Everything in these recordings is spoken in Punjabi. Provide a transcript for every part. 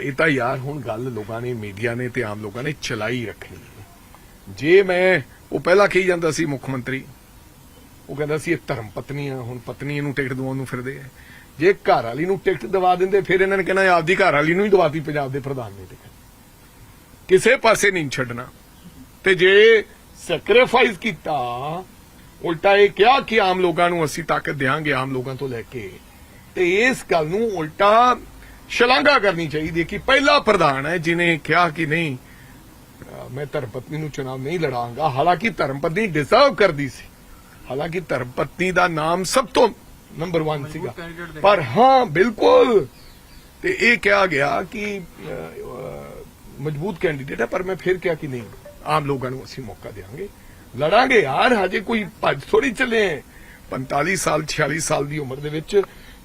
ਇਹ ਤਾਂ ਯਾਰ ਹੁਣ ਗੱਲ ਲੋਕਾਂ ਨੇ, ਮੀਡੀਆ ਨੇ ਤੇ ਆਮ ਲੋਕਾਂ ਨੇ ਚਲਾਈ ਰੱਖਣੀ ਜੇ ਮੈਂ, ਉਹ ਪਹਿਲਾਂ ਕਹੀ ਜਾਂਦਾ ਸੀ ਮੁੱਖ ਮੰਤਰੀ, ਉਹ ਕਹਿੰਦਾ ਸੀ ਇਹ ਧਰਮ ਪਤਨੀ ਹੁਣ ਪਤਨੀ ਨੂੰ ਟਿਕਟ ਦਵਾਉਣ ਨੂੰ ਫਿਰਦੇ ਆ। ਜੇ ਘਰ ਵਾਲੀ ਨੂੰ ਟਿਕਟ ਦਵਾ ਦਿੰਦੇ, ਫਿਰ ਇਹਨਾਂ ਨੇ ਕਹਿਣਾ ਆਪਦੀ ਘਰ ਵਾਲੀ ਨੂੰ ਹੀ ਦਵਾਤੀ ਪੰਜਾਬ ਦੇ ਪ੍ਰਧਾਨ ਨੇ ਟਿਕਟ। ਕਿਸੇ ਪਾਸੇ ਨਹੀਂ ਛੱਡਣਾ। ਤੇ ਜੇ ਸੈਕਰੀਫਾਈਸ ਕੀਤਾ, ਉਲਟਾ ਇਹ ਕਿਹਾ ਕਿ ਆਮ ਲੋਕਾਂ ਨੂੰ ਅਸੀਂ ਤਾਕਤ ਦੇਾਂਗੇ ਆਮ ਲੋਕਾਂ ਤੋਂ ਲੈ ਕੇ। ਤੇ ਇਸ ਗੱਲ ਨੂੰ ਉਲਟਾ ਸ਼ਲਾਘਾ ਕਰਨੀ ਚਾਹੀਦੀ ਹੈ ਕਿ ਪਹਿਲਾ ਪ੍ਰਧਾਨ ਹੈ ਜਿਨੇ ਕਿਹਾ ਕਿ ਨਹੀਂ ਮੈਂ ਧਰਮ ਪਤਨੀ ਨੂੰ ਚੁਣਾਵ ਨਹੀਂ ਲੜਾਂਗਾ। ਹਾਲਾਂਕਿ ਧਰਮ ਪਤਨੀ ਡਿਜ਼ਰਵ ਕਰਦੀ ਸੀ। ਹਾਲਾਂਕਿ ਧਰਮ ਪਤਨੀ ਦਾ ਨਾਮ ਸਭ ਤੋਂ ਨੰਬਰ 1 ਸੀਗਾ। ਪਰ ਹਾਂ ਬਿਲਕੁਲ। ਤੇ ਇਹ ਕਿਹਾ ਗਿਆ ਕਿ ਮਜ਼ਬੂਤ ਕੈਂਡੀਡੇਟ ਹੈ ਪਰ ਮੈਂ ਫਿਰ ਕਿਹਾ ਕਿ ਨਹੀਂ ਆਮ ਲੋਕਾਂ ਨੂੰ ਅਸੀਂ ਮੌਕਾ ਦੇਵਾਂਗੇ ਲੜਾਂਗੇ ਯਾਰ ਹਜੇ ਕੋਈ ਭੱਜ ਥੋੜੀ ਚੱਲੇ। ਹਾਂ। 45 ਸਾਲ 46 ਸਾਲ ਦੀ ਉਮਰ ਦੇ ਵਿੱਚ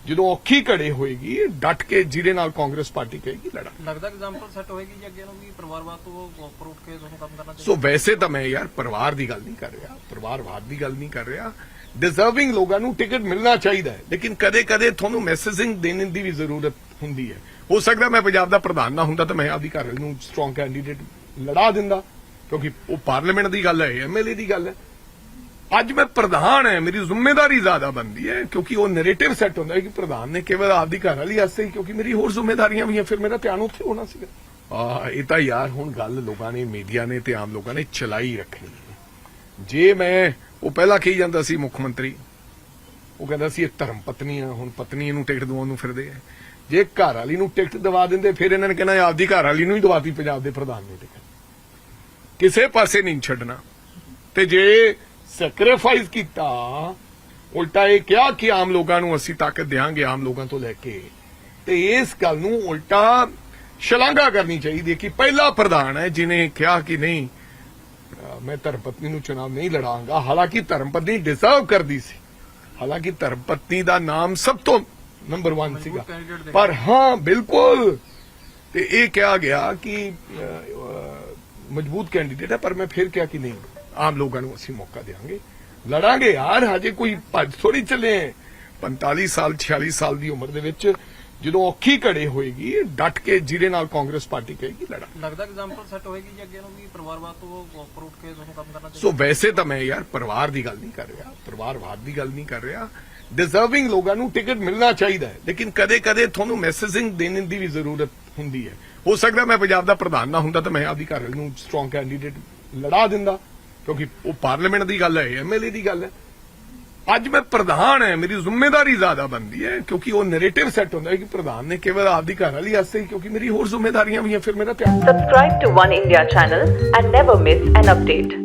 ਜਦੋਂ ਔਖੀ ਘੜੇ ਹੋਏਗੀ ਡਟ ਕੇ ਜਿਹਦੇ ਨਾਲ ਕਾਂਗਰਸ ਪਾਰਟੀ ਕਹੇਗੀ ਲੜਾ। ਲੱਗਦਾ ਐਗਜ਼ਾਮਪਲ ਸੈੱਟ ਹੋਏਗੀ ਜੀ ਅੱਗੇ ਨੂੰ ਵੀ ਪਰਿਵਾਰਵਾਦ ਤੋਂ ਉੱਪਰ ਉੱਠ ਕੇ ਤੁਹਾਨੂੰ ਕੰਮ ਕਰਨਾ ਚਾਹੀਦਾ ਸੋ ਵੈਸੇ ਤਾਂ ਮੈਂ ਯਾਰ ਪਰਿਵਾਰ ਦੀ ਗੱਲ ਨਹੀਂ ਕਰ ਰਿਹਾ ਪਰਿਵਾਰਵਾਦ ਦੀ ਗੱਲ ਨਹੀਂ ਕਰ ਰਿਹਾ। ਡਿਜ਼ਰਵਿੰਗ ਲੋਕਾਂ ਨੂੰ ਟਿਕਟ ਮਿਲਣਾ ਚਾਹੀਦਾ ਹੈ ਲੇਕਿਨ ਕਦੇ-ਕਦੇ ਤੁਹਾਨੂੰ ਮੈਸੇਜਿੰਗ ਦੇਣ ਦੀ ਵੀ ਜ਼ਰੂਰਤ ਹੁੰਦੀ ਹੈ। ਹੋ ਸਕਦਾ ਮੈਂ ਪੰਜਾਬ ਦਾ ਪ੍ਰਧਾਨ ਨਾ ਹੁੰਦਾ ਤਾਂ ਮੈਂ ਆਪਦੀ ਘਰ ਨੂੰ ਸਟਰੋਂਗ ਕੈਂਡੀਡੇਟ ਲੜਾ ਦਿੰਦਾ ਕਿਉਂਕਿ ਉਹ ਪਾਰਲੀਮੈਂਟ ਦੀ ਗੱਲ ਹੈ ਐਮਐਲਏ ਦੀ ਗੱਲ ਹੈ। ਅੱਜ ਮੈਂ ਪ੍ਰਧਾਨ ਹੈ, ਮੇਰੀ ਜ਼ਿੰਮੇਵਾਰੀ ਜ਼ਿਆਦਾ ਬਣਦੀ ਹੈ, ਕਿਉਂਕਿ ਉਹ ਨੈਰੇਟਿਵ ਸੈੱਟ ਹੁੰਦਾ ਹੈ ਕਿ ਪ੍ਰਧਾਨ ਨੇ ਕੇਵਲ ਆਪਦੀ ਘਰ ਵਾਲੀ ਵਾਸਤੇ ਕਿਉਂਕਿ ਮੇਰੀ ਹੋਰ ਜ਼ਿੰਮੇਵਾਰੀਆਂ ਵੀ ਹੈ, ਫਿਰ ਮੇਰਾ ਧਿਆਨ ਉੱਥੇ ਹੋਣਾ ਸੀਗਾ। ਆ ਇਹ ਤਾਂ ਯਾਰ ਹੁਣ ਗੱਲ ਲੋਕਾਂ ਨੇ ਮੀਡੀਆ ਨੇ ਤੇ ਆਮ ਲੋਕਾਂ ਨੇ ਚਲਾਈ ਰੱਖਣੀ ਜੇ ਮੈਂ, ਉਹ ਪਹਿਲਾਂ ਕਹੀ ਜਾਂਦਾ ਸੀ ਮੁੱਖ ਮੰਤਰੀ, ਉਹ ਕਹਿੰਦਾ ਸੀ ਇਹ ਧਰਮ ਪਤਨੀ ਆ ਹੁਣ ਪਤਨੀ ਨੂੰ ਟਿਕਟ ਦਵਾਉਣ ਨੂੰ ਫਿਰਦੇ ਆ। ਜੇ ਘਰ ਵਾਲੀ ਨੂੰ ਟਿਕਟ ਦਵਾ ਦਿੰਦੇ, ਫਿਰ ਇਹਨਾਂ ਨੇ ਕਹਿਣਾ ਆਪਦੀ ਘਰ ਵਾਲੀ ਨੂੰ ਹੀ ਦਵਾਤੀ, ਪੰਜਾਬ ਦੇ ਪ੍ਰਧਾਨ ਨੇ ਟਿਕਟ। ਕਿਸੇ ਪਾਸੇ ਨਹੀਂ ਛੱਡਣਾ। ਤੇ ਜੇ ਸੈਕਰੀਫਾਈਸ ਕੀਤਾ। ਉਲਟਾ ਇਹ ਕਿਹਾ ਕਿ ਆਮ ਲੋਕਾਂ ਨੂੰ ਅਸੀਂ ਤਾਕਤ ਦੇਾਂਗੇ ਆਮ ਲੋਕਾਂ ਤੋਂ ਲੈ ਕੇ। ਤੇ ਇਸ ਗੱਲ ਨੂੰ ਉਲਟਾ ਸ਼ਲਾਘਾ ਕਰਨੀ ਚਾਹੀਦੀ ਹੈ ਕਿ ਪਹਿਲਾ ਪ੍ਰਧਾਨ ਹੈ ਜਿਨੇ ਕਿਹਾ ਕਿ ਨਹੀਂ ਮੈਂ ਧਰਮ ਪਤਨੀ ਨੂੰ ਚੁਣਾਵ ਨਹੀਂ ਲੜਾਂਗਾ। ਹਾਲਾਂਕਿ ਧਰਮ ਪਤਨੀ ਡਿਜ਼ਰਵ ਕਰਦੀ ਸੀ। ਹਾਲਾਂਕਿ ਧਰਮ ਪਤਨੀ ਦਾ ਨਾਮ ਸਭ ਤੋਂ ਨੰਬਰ 1 ਸੀਗਾ। ਪਰ ਹਾਂ ਬਿਲਕੁਲ। ਤੇ ਇਹ ਕਿਹਾ ਗਿਆ ਕਿ ਮਜ਼ਬੂਤ ਕੈਂਡੀਡੇਟ ਹੈ ਪਰ ਮੈਂ ਫਿਰ ਕਿਹਾ ਕਿ ਨਹੀਂ। ਆਮ ਲੋਕਾਂ ਨੂੰ ਅਸੀਂ ਮੌਕਾ ਦੇਵਾਂਗੇ ਲੜਾਂਗੇ ਯਾਰ ਹਜੇ ਕੋਈ ਭੱਜ ਥੋੜੀ ਚੱਲੇ ਹਾਂ। 45 ਸਾਲ 46 ਸਾਲ ਦੀ ਉਮਰ ਦੇ ਵਿੱਚ ਜਦੋਂ ਔਖੀ ਘੜੇ ਹੋਏਗੀ ਡਟ ਕੇ ਜਿਹਦੇ ਨਾਲ ਕਾਂਗਰਸ ਪਾਰਟੀ ਕਹੇਗੀ ਲੜਾ। ਲੱਗਦਾ ਐਗਜ਼ਾਮਪਲ ਸੈੱਟ ਹੋਏਗੀ ਜੀ ਅੱਗੇ ਨੂੰ ਵੀ ਪਰਿਵਾਰਵਾਦ ਤੋਂ ਉੱਪਰ ਉੱਠ ਕੇ ਤੁਹਾਨੂੰ ਕੰਮ ਕਰਨਾ ਸੋ ਚਾਹੀਦਾ ਵੈਸੇ ਤਾਂ ਮੈਂ ਯਾਰ ਪਰਿਵਾਰ ਦੀ ਗੱਲ ਨਹੀਂ ਕਰ ਰਿਹਾ ਪਰਿਵਾਰਵਾਦ ਦੀ ਗੱਲ ਨਹੀਂ ਕਰ ਰਿਹਾ। ਡਿਜ਼ਰਵਿੰਗ ਲੋਕਾਂ ਨੂੰ ਟਿਕਟ ਮਿਲਣਾ ਚਾਹੀਦਾ ਹੈ ਲੇਕਿਨ ਕਦੇ-ਕਦੇ ਤੁਹਾਨੂੰ ਮੈਸੇਜਿੰਗ ਦੇਣ ਦੀ ਵੀ ਜ਼ਰੂਰਤ ਹੁੰਦੀ ਹੈ। ਹੋ ਸਕਦਾ ਮੈਂ ਪੰਜਾਬ ਦਾ ਪ੍ਰਧਾਨ ਨਾ ਹੁੰਦਾ ਤਾਂ ਮੈਂ ਆਪਦੀ ਘਰ ਨੂੰ ਸਟਰੋਂਗ ਕੈਂਡੀਡੇਟ ਲੜਾ ਦਿੰਦਾ। ਕਿਉਂਕਿ ਉਹ ਪਾਰਲੀਮੈਂਟ ਦੀ ਗੱਲ ਹੈ ਐਮਐਲਏ ਦੀ ਗੱਲ ਹੈ ਅੱਜ ਮੈਂ ਪ੍ਰਧਾਨ ਹੈ, ਮੇਰੀ ਜ਼ਿੰਮੇਵਾਰੀ ਜ਼ਿਆਦਾ ਬਣਦੀ ਹੈ, ਕਿਉਂਕਿ ਉਹ ਨੈਰੇਟਿਵ ਸੈੱਟ ਹੁੰਦਾ ਹੈ ਕਿ ਪ੍ਰਧਾਨ ਨੇ ਕੇਵਲ ਆਪਦੀ ਘਰ ਵਾਲੀ ਵਾਸਤੇ ਕਿਉਂਕਿ ਮੇਰੀ ਹੋਰ ਜ਼ਿੰਮੇਵਾਰੀਆਂ ਵੀ ਹੈ, ਫਿਰ ਮੇਰਾ ਧਿਆਨ Subscribe to One India channel and never miss an update.